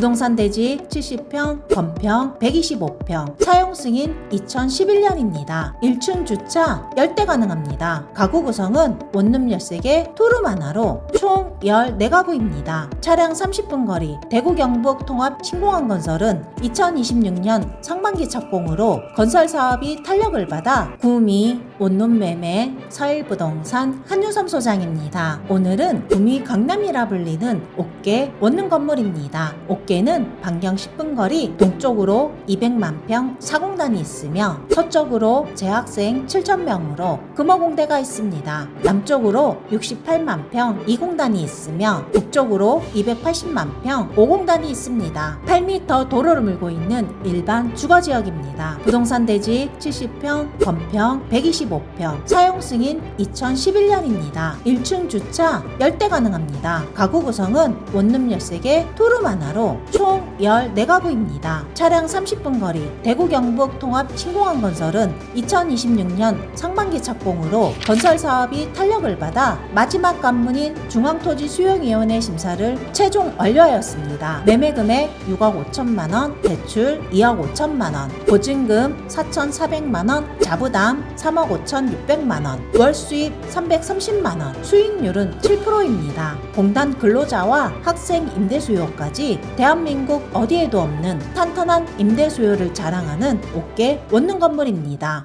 부동산 대지 70평, 건평 125평, 사용 승인 2011년입니다. 1층 주차 10대 가능합니다. 가구 구성은 원룸 13개, 투룸 하나로 총 14가구입니다. 차량 30분 거리, 대구 경북 통합 신공항 건설은 2026년 상반기 착공으로 건설 사업이 탄력을 받아 구미, 원룸 매매, 서일부동산 한유섬 소장입니다. 오늘은 구미 강남이라 불리는 옥계 원룸 건물입니다. 옥계 는 반경 10분 거리 동쪽으로 200만 평 사공단이 있으며 서쪽으로 재학생 7,000명으로 금호공대가 있습니다. 남쪽으로 68만 평 2공단이 있으며 북쪽으로 280만 평 5공단이 있습니다. 8m 도로를 물고 있는 일반 주거지역입니다. 부동산 대지 70평, 건평 125평, 사용 승인 2011년입니다. 1층 주차 10대 가능합니다. 가구 구성은 원룸 13개, 투룸 하나로 총 14가구입니다. 차량 30분 거리, 대구 경북 통합 신공항 건설은 2026년 상반기 착공으로 건설 사업이 탄력을 받아 마지막 관문인 중앙토지 수용위원회 심사를 최종 완료하였습니다. 매매 금액 6억 5천만 원, 대출 2억 5천만 원, 보증금 4,400만 원, 자부담 3억 5,600만 원, 월 수입 330만 원, 수익률은 7%입니다. 공단 근로자와 학생 임대 수요까지 대한민국 어디에도 없는 탄탄한 임대 수요를 자랑하는 옥계 원룸 건물입니다.